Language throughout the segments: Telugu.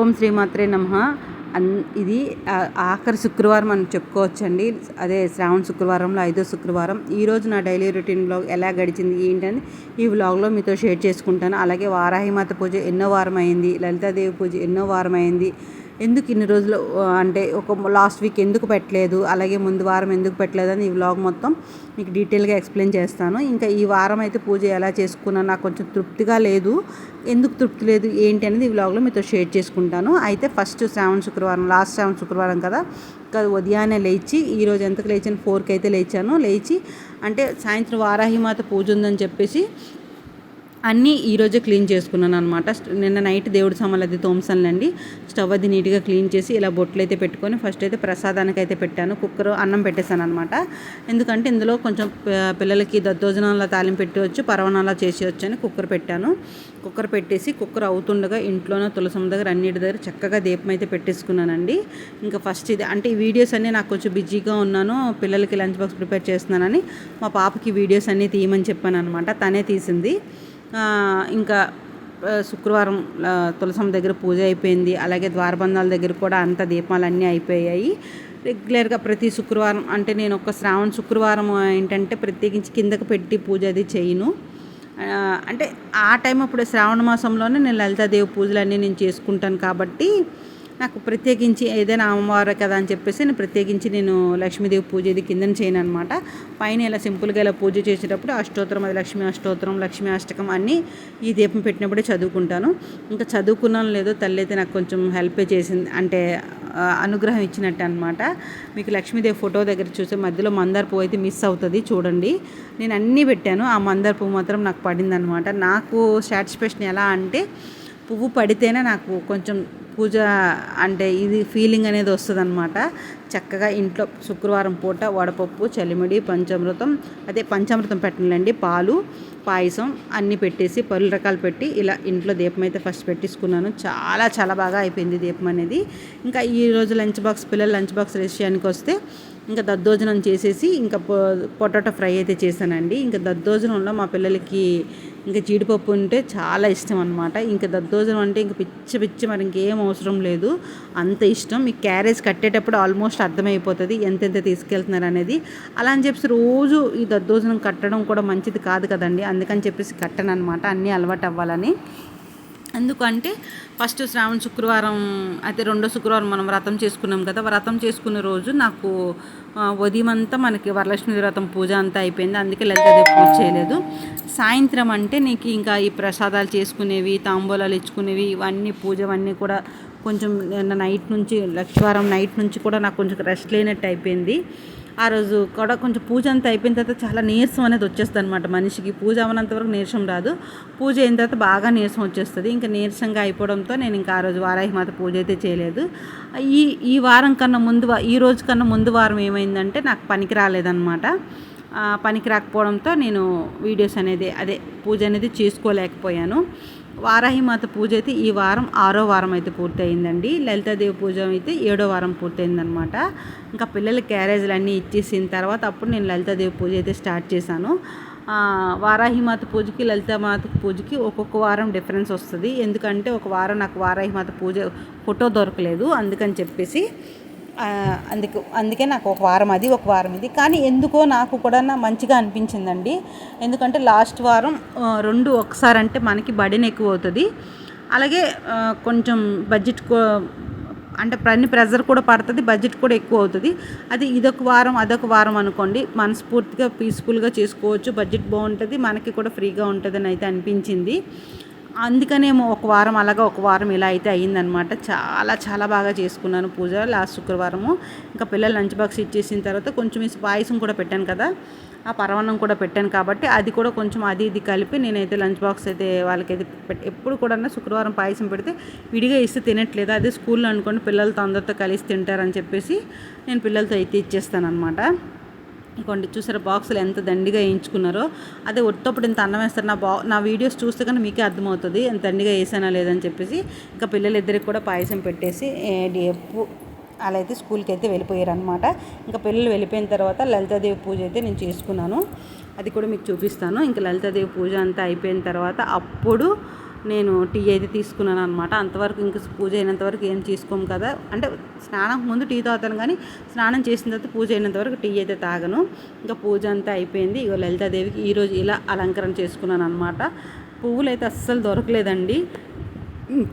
ఓం శ్రీమాత్రే నమ. అన్ ఇది ఆఖరి శుక్రవారం అని చెప్పుకోవచ్చండి. అదే శ్రావణ శుక్రవారంలో ఐదో శుక్రవారం. ఈరోజు నా డైలీ రొటీన్ బ్లాగ్ ఎలా గడిచింది ఏంటని ఈ వ్లాగ్లో మీతో షేర్ చేసుకుంటాను. అలాగే వారాహిమాత పూజ ఎన్నో వారం అయింది లలితాదేవి పూజ ఎన్నో వారం అయింది ఎందుకు ఇన్ని రోజులు అంటే ఒక లాస్ట్ వీక్ ఎందుకు పెట్టలేదు అలాగే ముందు వారం ఎందుకు పెట్టలేదు అని ఈ వ్లాగ్ మొత్తం మీకు డీటెయిల్గా ఎక్స్ప్లెయిన్ చేస్తాను. ఇంకా ఈ వారం అయితే పూజ ఎలా చేసుకున్నా నాకు కొంచెం తృప్తిగా లేదు. ఎందుకు తృప్తి లేదు ఏంటి అనేది ఈ వ్లాగ్లో మీతో షేర్ చేసుకుంటాను. అయితే ఫస్ట్ శ్రావణ శుక్రవారం లాస్ట్ శ్రావణ శుక్రవారం కదా ఇంకా ఉదయాన్నే లేచి ఈరోజు ఎంతకు లేచాను? ఫోర్కి అయితే లేచాను. లేచి అంటే సాయంత్రం వారాహిమాత పూజ ఉందని చెప్పేసి అన్నీ ఈరోజే క్లీన్ చేసుకున్నాను అనమాట నిన్న నైట్ దేవుడి సామాన్లు అది తోమసాలండి స్టవ్ అది నీట్గా క్లీన్ చేసి ఇలా బొట్లు అయితే పెట్టుకొని ఫస్ట్ అయితే ప్రసాదానికి అయితే పెట్టాను. కుక్కర్ అన్నం పెట్టేశాను అనమాట ఎందుకంటే ఇందులో కొంచెం పిల్లలకి దద్దోజనాల తాలింపు పెట్టవచ్చు పరవణాలా చేసేయచ్చు అని కుక్కర్ పెట్టాను. కుక్కర్ పెట్టేసి కుక్కర్ అవుతుండగా ఇంట్లోనే తులసం దగ్గర అన్నిటి దగ్గర చక్కగా దీపం అయితే పెట్టేసుకున్నానండి. ఇంకా ఫస్ట్ ఇది అంటే ఈ వీడియోస్ అన్నీ నాకు కొంచెం బిజీగా ఉన్నాను పిల్లలకి లంచ్ బాక్స్ ప్రిపేర్ చేస్తున్నానని మా పాపకి వీడియోస్ అన్నీ తీయమని చెప్పాను అనమాట తనే తీసింది. ఇంకా శుక్రవారం తులసం దగ్గర పూజ అయిపోయింది. అలాగే ద్వారబంధాల దగ్గర కూడా అంత దీపాలన్నీ అయిపోయాయి. రెగ్యులర్గా ప్రతి శుక్రవారం అంటే నేను ఒక శ్రావణ శుక్రవారం ఏంటంటే ప్రత్యేకించి కిందకు పెట్టి పూజ అది చేయను. అంటే ఆ టైం అప్పుడు శ్రావణ మాసంలోనే నేను లలితాదేవి పూజలన్నీ నేను చేసుకుంటాను కాబట్టి నాకు ప్రత్యేకించి ఏదైనా అమ్మవారు కదా అని చెప్పేసి నేను ప్రత్యేకించి నేను లక్ష్మీదేవి పూజ ఇది కిందన చేయను అనమాట పైన ఇలా సింపుల్గా ఇలా పూజ చేసేటప్పుడు అష్టోత్తరం అది లక్ష్మీ అష్టోత్తరం లక్ష్మీ అష్టకం అన్నీ ఈ దీపం పెట్టినప్పుడే చదువుకుంటాను. ఇంకా చదువుకున్నాను లేదో తల్లి అయితే నాకు కొంచెం హెల్ప్ చేసింది. అంటే అనుగ్రహం ఇచ్చినట్టు అనమాట మీకు లక్ష్మీదేవి ఫోటో దగ్గర చూసే మధ్యలో మందార పువ్వు అయితే మిస్ అవుతుంది చూడండి. నేను అన్నీ పెట్టాను. ఆ మందార పువ్వు మాత్రం నాకు పడింది అనమాట నాకు సాటిస్ఫాక్షన్ ఎలా అంటే పువ్వు పడితేనే నాకు కొంచెం పూజ అంటే ఇది ఫీలింగ్ అనేది వస్తుంది అనమాట చక్కగా ఇంట్లో శుక్రవారం పూట వడపప్పు చలిమిడి పంచామృతం అదే పంచామృతం పెట్టండి పాలు పాయసం అన్నీ పెట్టేసి పలు రకాలు పెట్టి ఇలా ఇంట్లో దీపం అయితే ఫస్ట్ పెట్టించుకున్నాను చాలా చాలా బాగా అయిపోయింది దీపం అనేది. ఇంకా ఈరోజు లంచ్ బాక్స్ పిల్లలు లంచ్ బాక్స్ విషయానికి వస్తే ఇంకా దద్దోజనం చేసేసి ఇంకా పొటాటో ఫ్రై అయితే చేశానండి. ఇంకా దద్దోజనంలో మా పిల్లలకి ఇంకా జీడిపప్పు ఉంటే చాలా ఇష్టం అనమాట ఇంకా దద్దోజనం అంటే ఇంకా పిచ్చి పిచ్చి మరి ఇంకేం అవసరం లేదు. అంత ఇష్టం. మీకు క్యారేజ్ కట్టేటప్పుడు ఆల్మోస్ట్ అర్థమైపోతుంది. ఎంతెంత తీసుకెళ్తున్నారు అనేది. అలా అని చెప్పేసి రోజు ఈ దద్దోజనం కట్టడం కూడా మంచిది కాదు కదండి. అందుకని చెప్పేసి కట్టను అనమాట అన్నీ అలవాటు అవ్వాలని. ఎందుకంటే ఫస్ట్ శ్రావణ శుక్రవారం అయితే రెండో శుక్రవారం మనం వ్రతం చేసుకున్నాం కదా వ్రతం చేసుకునే రోజు నాకు ఉదయం అంతా మనకి వరలక్ష్మి వ్రతం పూజ అంతా అయిపోయింది. అందుకే లలితాదేవి పూజ చేయలేదు. సాయంత్రం అంటే నీకు ఇంకా ఈ ప్రసాదాలు చేసుకునేవి తాంబూలాలు ఇచ్చుకునేవి ఇవన్నీ పూజ అవన్నీ కూడా కొంచెం నైట్ నుంచి లక్షవారం నైట్ నుంచి కూడా నాకు కొంచెం రెస్ట్ లేనట్టు అయిపోయింది. ఆ రోజు కూడా కొంచెం పూజ అంతా అయిపోయిన తర్వాత చాలా నీరసం అనేది వచ్చేస్తుంది అనమాట మనిషికి. పూజ అవనంత వరకు నీరసం రాదు. పూజ అయిన తర్వాత బాగా నీరసం వచ్చేస్తుంది. ఇంకా నీరసంగా అయిపోవడంతో నేను ఇంకా ఆ రోజు వారాహిమాత పూజ అయితే చేయలేదు. ఈ ఈ వారం కన్నా ముందు ఈ రోజు కన్నా ముందు వారం ఏమైందంటే నాకు పనికి రాలేదన్నమాట. పనికి రాకపోవడంతో నేను వీడియోస్ అనేది అదే పూజ అనేది చేసుకోలేకపోయాను. వారాహిమాత పూజ అయితే ఈ వారం ఆరో వారం అయితే పూర్తయిందండి. లలితాదేవి పూజ అయితే ఏడో వారం పూర్తయిందనమాట ఇంకా పిల్లల క్యారేజ్లు అన్నీ ఇచ్చేసిన తర్వాత అప్పుడు నేను లలితాదేవి పూజ అయితే స్టార్ట్ చేశాను. వారాహిమాత పూజకి లలితామాత పూజకి ఒక్కొక్క వారం డిఫరెన్స్ వస్తుంది. ఎందుకంటే ఒక వారం నాకు వారాహిమాత పూజ ఫోటో దొరకలేదు. అందుకని చెప్పేసి అందుకు అందుకే నాకు ఒక వారం అది ఒక వారం ఇది. కానీ ఎందుకో నాకు కూడా మంచిగా అనిపించిందండి. ఎందుకంటే లాస్ట్ వారం రెండు ఒకసారి అంటే మనకి బడిన ఎక్కువ అవుతుంది అలాగే కొంచెం బడ్జెట్ అంటే అన్ని ప్రెజర్ కూడా పడుతుంది బడ్జెట్ కూడా ఎక్కువ అవుతుంది అది ఇదొక వారం అదొక వారం అనుకోండి. మనస్ఫూర్తిగా పీస్ఫుల్గా చేసుకోవచ్చు. బడ్జెట్ బాగుంటుంది మనకి కూడా ఫ్రీగా ఉంటుందని అయితే అనిపించింది. అందుకనేమో ఒక వారం అలాగా ఒక వారం ఇలా అయితే అయ్యిందనమాట. చాలా చాలా బాగా చేసుకున్నాను పూజ లాస్ట్ శుక్రవారము. ఇంకా పిల్లలు లంచ్ బాక్స్ ఇచ్చేసిన తర్వాత కొంచెం పాయసం కూడా పెట్టాను కదా. ఆ పరవన్నం కూడా పెట్టాను కాబట్టి అది కూడా కొంచెం అది ఇది కలిపి నేనైతే లంచ్ బాక్స్ అయితే వాళ్ళకైతే ఎప్పుడు కూడా శుక్రవారం పాయసం పెడితే విడిగా ఇస్తే తినట్లేదు. అదే స్కూల్లో అనుకోండి పిల్లలతో అందరితో కలిసి తింటారని చెప్పేసి నేను పిల్లలతో అయితే ఇచ్చేస్తాను అనమాట ఇంకోండి చూసారా బాక్సులు ఎంత దండిగా వేయించుకున్నారో? అదే ఒట్టప్పుడు ఇంత అన్నం వేస్తారు. నా బా నా వీడియోస్ చూస్తే కానీ మీకే అర్థమవుతుంది ఎంత దండిగా వేసానా లేదని చెప్పేసి. ఇంకా పిల్లలిద్దరికి కూడా పాయసం పెట్టేసి అలా అయితే స్కూల్కి అయితే వెళ్ళిపోయారు అనమాట ఇంకా పిల్లలు వెళ్ళిపోయిన తర్వాత లలితాదేవి పూజ అయితే నేను చేసుకున్నాను. అది కూడా మీకు చూపిస్తాను. ఇంకా లలితాదేవి పూజ అంతా అయిపోయిన తర్వాత అప్పుడు నేను టీ అయితే తీసుకున్నాను అనమాట అంతవరకు ఇంక పూజ అయినంత వరకు ఏం తీసుకోము కదా. అంటే స్నానం ముందు టీ తాగుతాను కానీ స్నానం చేసిన తర్వాత పూజ అయినంత వరకు టీ అయితే తాగను. ఇంకా పూజ అంతా అయిపోయింది. ఇక లలితాదేవికి ఈరోజు ఇలా అలంకరణ చేసుకున్నాను అనమాట పువ్వులు అయితే అస్సలు దొరకలేదండి.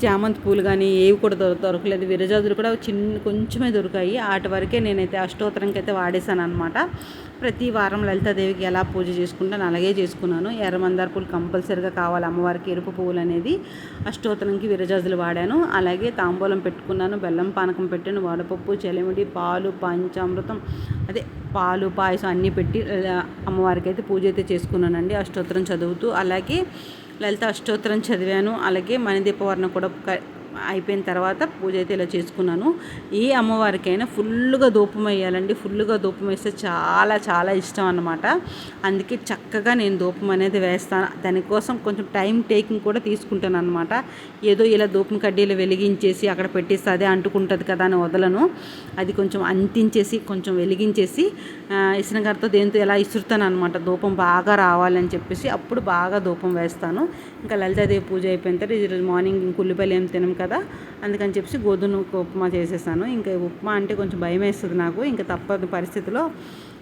చామంతి పూలు కానీ ఏవి కూడా దొర దొరకలేదు. విరజాజులు కూడా చిన్న కొంచెమే దొరికాయి. వాటి వరకే నేనైతే అష్టోత్తరంకి అయితే వాడేశాను అనమాట ప్రతి వారం లలితాదేవికి ఎలా పూజ చేసుకుంటాను అలాగే చేసుకున్నాను. ఎర్రమందార పూలు కంపల్సరిగా కావాలి. అమ్మవారికి ఎరుపు పువ్వులు అనేది అష్టోత్తరంకి విరజాజులు వాడాను. అలాగే తాంబూలం పెట్టుకున్నాను. బెల్లం పానకం పెట్టాను. వడపప్పు చెలిమిడి పాలు పంచామృతం అదే పాలు పాయసం అన్నీ పెట్టి అమ్మవారికి అయితే పూజ అయితే చేసుకున్నానండి. అష్టోత్తరం చదువుతూ అలాగే లలిత అష్టోత్తరం చదివాను. అలాగే మణిదీపవర్ణ కూడా అయిపోయిన తర్వాత పూజ అయితే ఇలా చేసుకున్నాను. ఏ అమ్మవారికైనా ఫుల్గా ధూపం వేయాలండి. ఫుల్గా ధూపం వేస్తే చాలా చాలా ఇష్టం అనమాట అందుకే చక్కగా నేను ధూపం అనేది వేస్తాను. దానికోసం కొంచెం టైం టేకింగ్ కూడా తీసుకుంటాను అనమాట ఏదో ఇలా ధూపం కడ్డీలు వెలిగించేసి అక్కడ పెట్టేస్తే అదే అంటుకుంటుంది కదా అని వదలను. అది కొంచెం అంటించేసి కొంచెం వెలిగించేసి ఇసునగారితో దేంతో ఎలా ఇసురుతాను అనమాట ధూపం బాగా రావాలని చెప్పేసి అప్పుడు బాగా ధూపం వేస్తాను. ఇంకా లలితాదేవి పూజ అయిపోయిన తర్వాత ఈరోజు మార్నింగ్ ఉల్లిపాయలు ఏం తినం కదా? అందుకని చెప్పి గోధుమ ఉప్మా చేసేసాను. ఇంకా ఉప్మా అంటే కొంచెం భయం వేస్తుంది నాకు. ఇంకా తప్పని పరిస్థితిలో.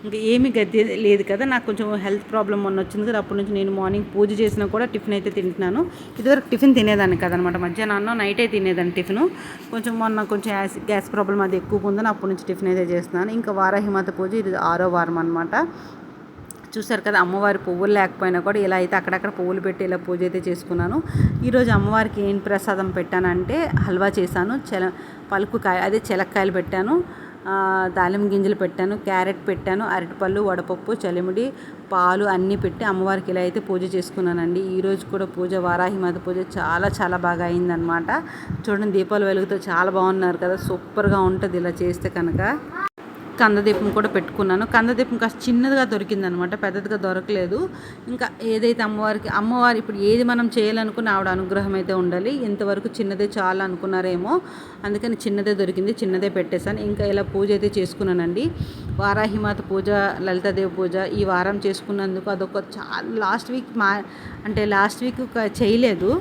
ఇంకా ఏమీ గతి లేదు కదా? నాకు కొంచెం హెల్త్ ప్రాబ్లం మొన్న వచ్చింది కదా? అప్పటి నుంచి నేను మార్నింగ్ పూజ చేసినా కూడా టిఫిన్ అయితే తింటున్నాను. ఇదివరకు టిఫిన్ తినేదాన్ని కదనమాట. మధ్యాహ్నం నైటే తినేదాన్ని టిఫిన్. కొంచెం మొన్న కొంచెం గ్యాస్ ప్రాబ్లం అది ఎక్కువ ఉందని అప్పటి నుంచి టిఫిన్ అయితే చేస్తున్నాను. ఇంకా వారాహిమాత పూజ ఇది ఆరో వారం అనమాట చూసారు కదా అమ్మవారి పువ్వులు లేకపోయినా కూడా ఇలా అయితే అక్కడక్కడ పువ్వులు పెట్టి ఇలా పూజ అయితే చేసుకున్నాను. ఈరోజు అమ్మవారికి ఏం ప్రసాదం పెట్టానంటే హల్వా చేశాను. చెల పలుకుకాయ అదే చెలక్కాయలు పెట్టాను. దాలిం గింజలు పెట్టాను క్యారెట్ పెట్టాను అరటిపళ్ళు వడపప్పు చలిముడి పాలు అన్నీ పెట్టి అమ్మవారికి ఇలా అయితే పూజ చేసుకున్నానండి. ఈరోజు కూడా పూజ వారాహిమాత పూజ చాలా చాలా బాగా అయిందనమాట చూడండి దీపాలు వెలుగుతో చాలా బాగున్నారు కదా సూపర్గా ఉంటుంది ఇలా చేస్తే కనుక. కందదీపం కూడా పెట్టుకున్నాను. కందదీపం కాస్త చిన్నదిగా దొరికిందనమాట పెద్దదిగా దొరకలేదు. ఇంకా ఏదైతే అమ్మవారికి అమ్మవారి ఇప్పుడు ఏది మనం చేయాలనుకున్న ఆవిడ అనుగ్రహం అయితే ఉండాలి. ఇంతవరకు చిన్నదే చాలా అనుకున్నారేమో అందుకని చిన్నదే దొరికింది చిన్నదే పెట్టేశాను. ఇంకా ఇలా పూజ అయితే చేసుకున్నానండి. వారాహిమాత పూజ లలితాదేవి పూజ ఈ వారం చేసుకున్నందుకు అదొక చాలా లాస్ట్ వీక్ మా అంటే లాస్ట్ వీక్ చేయలేదు.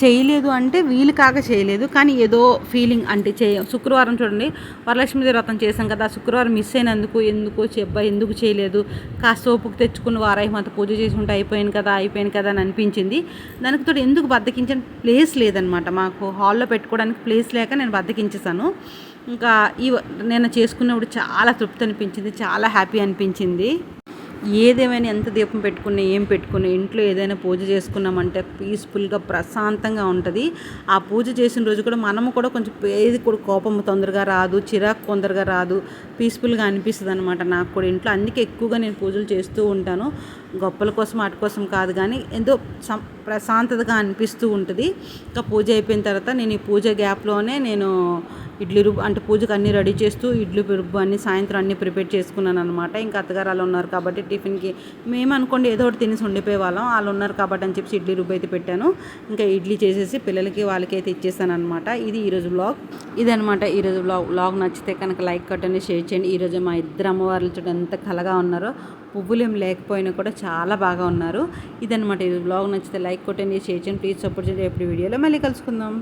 చేయలేదు అంటే వీలు కాక చేయలేదు. కానీ ఏదో ఫీలింగ్ అంటే చేయ శుక్రవారం చూడండి వరలక్ష్మీదేవి వ్రతం చేశాం కదా శుక్రవారం మిస్ అయినందుకు ఎందుకు చెప్ప ఎందుకు చేయలేదు. కాస్త ఓపుకు తెచ్చుకుని వారాయి పూజ చేసుకుంటే అయిపోయాను కదా అయిపోయాను కదా అని అనిపించింది. దానికి తోడు ఎందుకు బద్దకించిన ప్లేస్ లేదనమాట మాకు. హాల్లో పెట్టుకోవడానికి ప్లేస్ లేక నేను బద్దకించేసాను ఇంకా ఈ నేను చేసుకున్నప్పుడు చాలా తృప్తి అనిపించింది చాలా హ్యాపీ అనిపించింది. ఏదేమైనా ఎంత దీపం పెట్టుకున్నా ఏం పెట్టుకున్నా ఇంట్లో ఏదైనా పూజ చేసుకున్నామంటే పీస్ఫుల్గా ప్రశాంతంగా ఉంటుంది. ఆ పూజ చేసిన రోజు కూడా మనము కూడా కొంచెం ఏది కూడా కోపం తొందరగా రాదు చిరాకు తొందరగా రాదు. పీస్ఫుల్గా అనిపిస్తుంది అనమాట నాకు కూడా ఇంట్లో. అందుకే ఎక్కువగా నేను పూజలు చేస్తూ ఉంటాను. గొప్పల కోసం వాటి కోసం కాదు కానీ ఎంతో ప్రశాంతతగా అనిపిస్తూ ఉంటుంది. ఇంకా పూజ అయిపోయిన తర్వాత నేను ఈ పూజ గ్యాప్లోనే నేను ఇడ్లీ రుబ్బు అంటే పూజకు అన్నీ రెడీ చేస్తూ ఇడ్లీ రుబ్బు అన్ని సాయంత్రం అన్నీ ప్రిపేర్ చేసుకున్నాను అనమాట ఇంకా అత్తగారు వాళ్ళు ఉన్నారు కాబట్టి టిఫిన్కి మేము అనుకోండి ఏదో ఒకటి తినేసి ఉండిపోయే వాళ్ళం. వాళ్ళు ఉన్నారు కాబట్టి అని చెప్పి ఇడ్లీ రుబ్బు అయితే పెట్టాను. ఇంకా ఇడ్లీ చేసేసి పిల్లలకి వాళ్ళకి అయితే ఇచ్చేసాను అనమాట ఇది ఈరోజు బ్లాగ్ ఇదనమాట ఈరోజు బ్లాగ్ బ్లాగ్ నచ్చితే కనుక లైక్ కట్టండి షేర్ చేయండి. ఈరోజు మా ఇద్దరు అమ్మవార్లు చూడండి ఎంత కలగా ఉన్నారో పువ్వులు ఏం లేకపోయినా కూడా చాలా బాగా ఉన్నారు. ఇదనమాట ఈ బ్లాగ్ నచ్చితే లైక్ కొట్టండి షేర్ చేయండి. ప్లీజ్ సపోర్ట్ చేయండి. ఎప్పుడు వీడియోలో మళ్ళీ కలుసుకుందాం.